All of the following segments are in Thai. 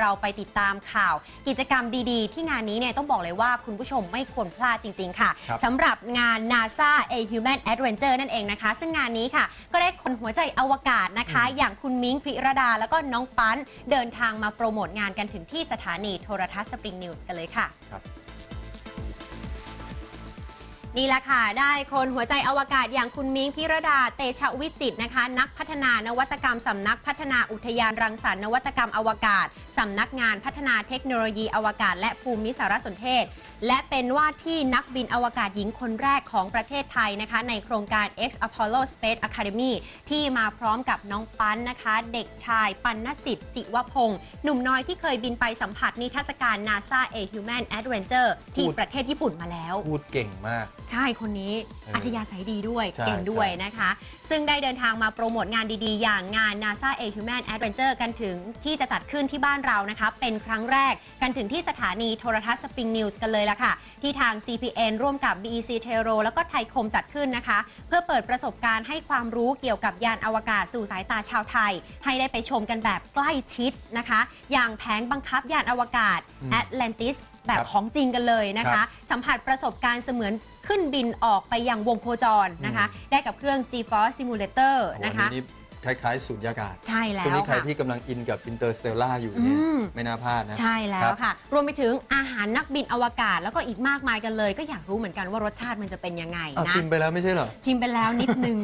เราไปติดตามข่าว กิจกรรมดี ๆ ที่งานนี้เนี่ยต้องบอกเลยว่าคุณผู้ชมไม่ควรพลาดจริง ๆ ค่ะครับ สำหรับงาน NASA A Human Adventure นั่นเองนะคะ ซึ่งงานนี้ค่ะ ก็ได้คนหัวใจอวกาศนะคะ อย่างคุณมิ้งพิรดา แล้วก็น้องปั้น เดินทางมาโปรโมทงานกันถึงที่สถานีโทรทัศน์สปริงนิวส์กันเลยค่ะ ครับ นี่แหละค่ะ ได้คนหัวใจอวกาศอย่างคุณมิ้งพิรดาเตชะวิจิตนะคะ นักพัฒนานวัตกรรมสำนักพัฒนาอุทยานรังสรรค์นวัตกรรมอวกาศสำนักงานพัฒนาเทคโนโลยีอวกาศ และภูมิสารสนเทศ และเป็นว่าที่นักบินอวกาศหญิงคนแรกของประเทศไทยนะคะ ในโครงการ X Apollo Space Academy ที่มาพร้อมกับน้องปั้นนะคะ เด็กชายปัณสิทธิ์จิวพงศ์หนุ่มน้อยที่เคยบินไปสัมผัสนิทรรศการ NASA A Human Adventure ที่ประเทศญี่ปุ่นมาแล้วพูดเก่งมากใช่คนนี้เอออัอัธยาศัยดีด้วยใช่เก่งด้วยใช่ นะคะ ซึ่งได้เดินทางมาโปรโมทงานดีๆ อย่างงาน NASA A Human Adventure กันถึงที่จะจัดขึ้นที่บ้านเรานะคะ เป็นครั้งแรกกันถึงที่สถานีโทรทัศน์ Spring News กันเลยล่ะค่ะ ที่ทาง CPN ร่วมกับ BEC t e r o แล้วก็ไทยคมจัดขึ้นนะคะ เพื่อเปิดประสบการณ์ให้ความรู้เกี่ยวกับยานอวกาศสู่สายตาชาวไทย ให้ได้ไปชมกันแบบใกล้ชิดนะคะ อย่างแผงบังคับยานอวกาศ อืม Atlantis แบบครับ ของจริงกันเลยนะครัคะบสัมผัสประสบการณ์เสมือน ขึ้นบินออกไปยังวงโคจรนะคะ ได้กับเครื่อง GeForce Simulator นะคะโอ้โหอั คล้าย ๆสุญญากาศใช่แล้ช่วงวนี้ใครค่ะ ที่กำลังอินกับ Interstellar อยู่เนี่ยอืม ไม่น่าพลาดนะ ใช่แล้ควรับค่ะ รวมไปถึงอาหารนักบินอวกาศแล้วก็อีกมากมายกันเลย ก็อยากรู้เหมือนกันว่ารสชาติมันจะเป็นยังไงเอานะ ชิมไปแล้วไม่ใช่เหรอ ชิมไปแล้วนิดนึง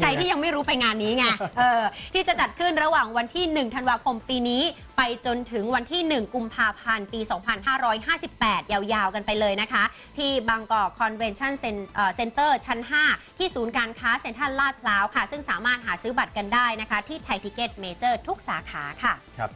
ใครที่ยังไม่รู้ไปงานนี้ไง เออ ที่จะจัดขึ้นระหว่างวันที่ 1 ธันวาคมปีนี้ ไปจนถึงวันที่ 1 กุมภาพันธ์ ปี 2558 ยาวๆ กันไปเลยนะคะ ที่บางกอกคอนเวนชั่นเซ็นเตอร์ชั้น 5 ที่ศูนย์การค้าเซ็นทรัลลาดพร้าวค่ะ ซึ่งสามารถหาหาซื้อบัตรกันได้นะคะ ที่ไทยทิเก็ตเมเจอร์ทุกสาขาค่ะ ครับ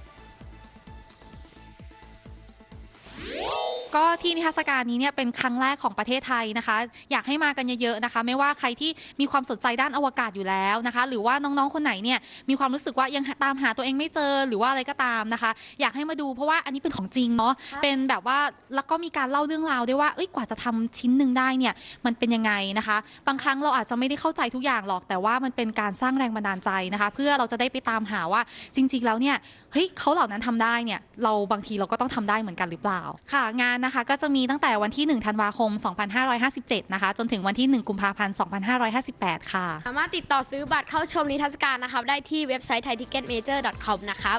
ก็ที่นิทรรศการนี้เนี่ยเป็นครั้งแรกของประเทศไทยนะคะ อยากให้มากันเยอะๆนะคะ ไม่ว่าใครที่มีความสนใจด้านอวกาศอยู่แล้วนะคะ หรือว่าน้องๆคนไหนเนี่ยมีความรู้สึกว่ายังตามหาตัวเองไม่เจอหรือว่าอะไรก็ตามนะคะ อยากให้มาดูเพราะว่าอันนี้เป็นของจริงเนาะเป็นแบบว่าแล้วก็มีการเล่าเรื่องราวด้วยว่าเอ้ยกว่าจะทำชิ้นหนึ่งได้เนี่ยมันเป็นยังไงนะคะ บางครั้งเราอาจจะไม่ได้เข้าใจทุกอย่างหรอกแต่ว่ามันเป็นการสร้างแรงบันดาลใจนะคะ เพื่อเราจะได้ไปตามหาว่าจริง ๆ แล้วเนี่ยเฮ้ยเขาเหล่านั้นทำได้เนี่ยเราบางทีเราก็ต้องทำได้เหมือนกันหรือเปล่าค่ะ งานนะคะก็จะมีตั้งแต่วันที่ 1 ธันวาคม 2557 นะคะ จนถึงวันที่ 1 กุมภาพันธ์ 2558 ค่ะ สามารถติดต่อซื้อบัตรเข้าชมนิทรรศการนะครับ ได้ที่เว็บไซต์ thaiticketmajor.com นะครับ